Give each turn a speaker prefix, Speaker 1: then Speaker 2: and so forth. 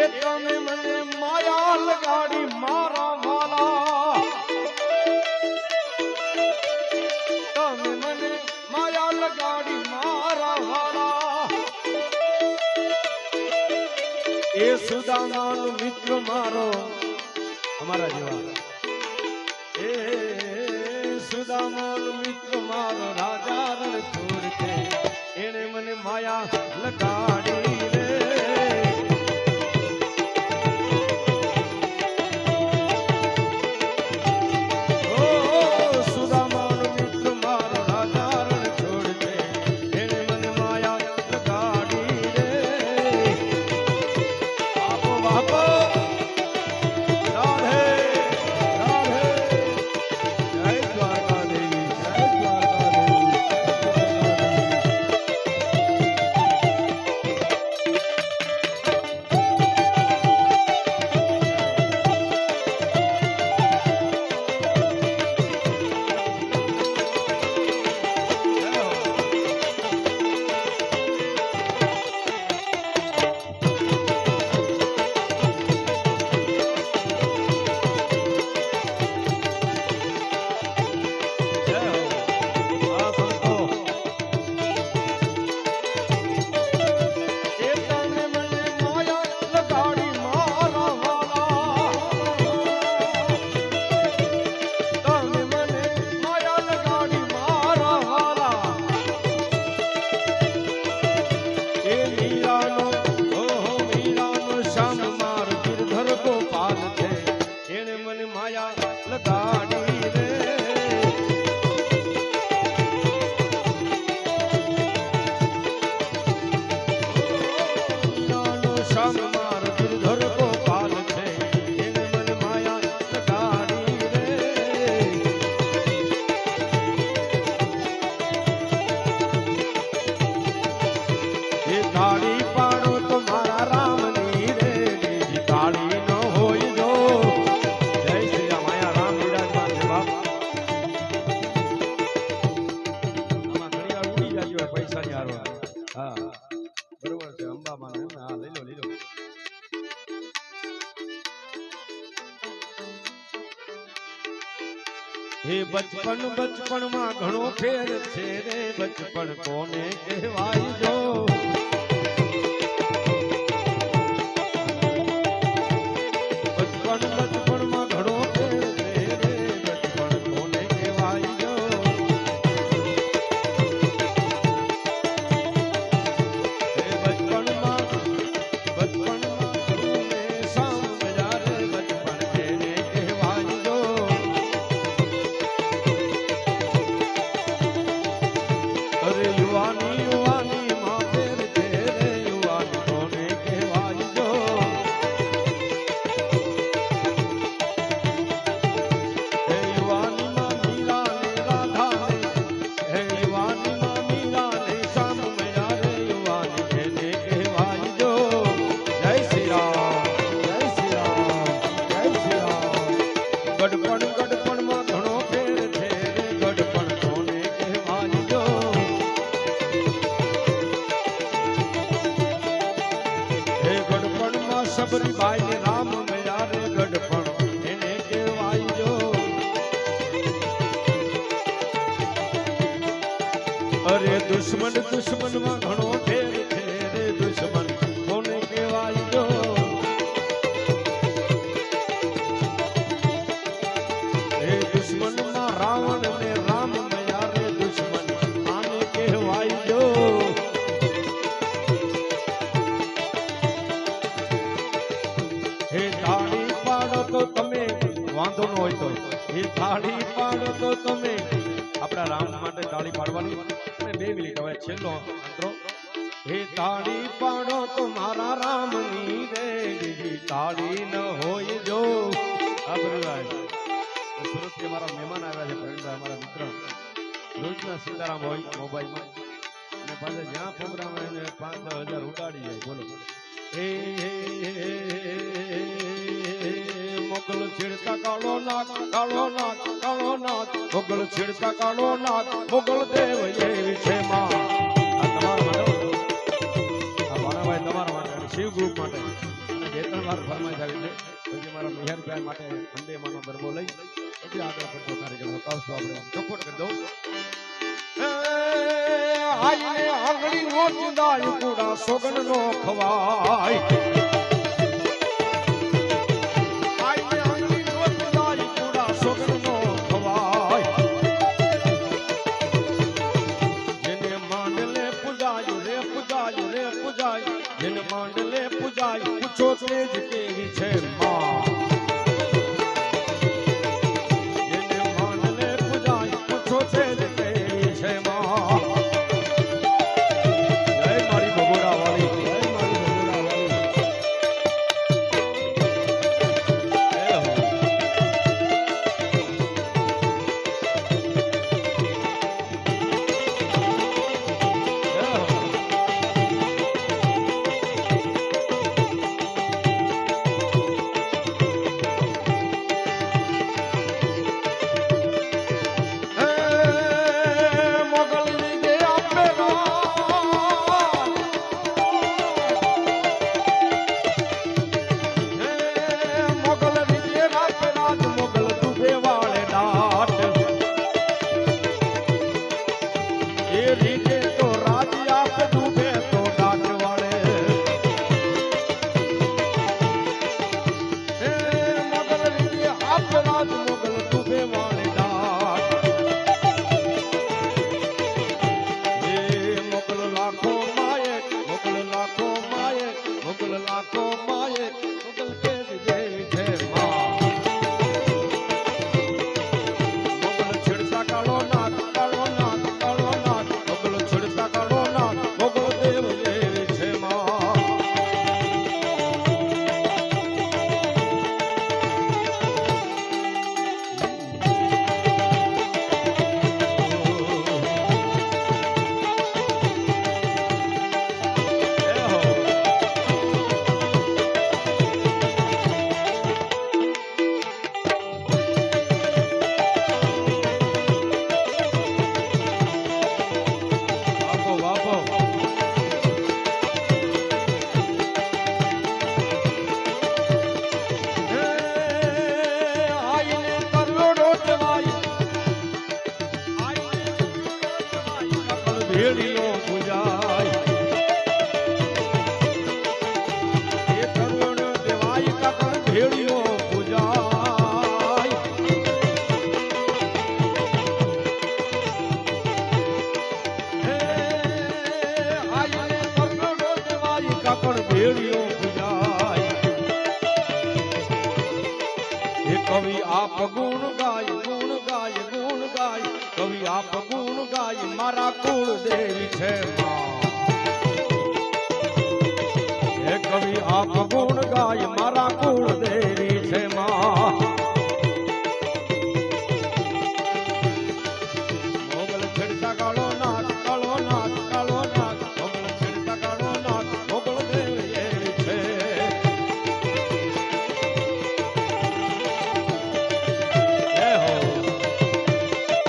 Speaker 1: એ તમે મને માયા લગાડી, મારા વાલા. તમે મને માયા લગાડી, મારા વાલા. એ સુદાનાલ મિત્ર મારો. અમારા જેવા. એ સુદામાલ મિત્ર મારો. રાજા રણ છોડ એને મને માયા લગાડી. હે બચપન બચપનમાં ઘણો ફેર છે રે. બચપન કોને કહેવાય જો? દુશ્મન દુશ્મનમાં ઘણો હે તાળી પાડો તો મારા રામની રે તાળી ન હોય જો. સુરત મહેમાન આવ્યા છે પ્રવીણભાઈ અમારા મિત્ર. રોજના સીતારામ હોય મોબાઈલમાં. અને પાછા જ્યાં પ્રોગ્રામ હોય ને પાંચ દસ હજાર ઉડાડી જાય બોલો. હે, મોગલ છેડતા કાળો નાક કાળો નાક કાળો નાક મોગલ છેડતા કાળો નાક મોગલ દેવ એવી છે માં. વાર ફરમાઈશ આવી છે પછી મારા મિહારભાઈ માટે અંબે માનો ગરબો લઈ પછી આગળ પડતો કાર્યક્રમ હકાવશું આપણે ચોખ્ખોટ કરી દઉં. એ, આઈને આંગળી નો ચુંદાય કુડા સોગન નો ખવાય. પૂછો તેજ કેવી છે માં મોગલ ભેળીનો પૂજાય. એ કરોડો દેવાય કપડ ભેળીનો પૂજાય. હે આઈને કરોડો દેવાય કપડ ભેળીનો પૂજાય. હે કવિ આપ ગુણ ગાય ગુણ ગાય ગુણ ગાય કવિ આપ ગુણ ગાય, મારા કુળ દેવી છે. હે કવિ આપ ગુણ ગાય, મારા કુળ દેવી છે માં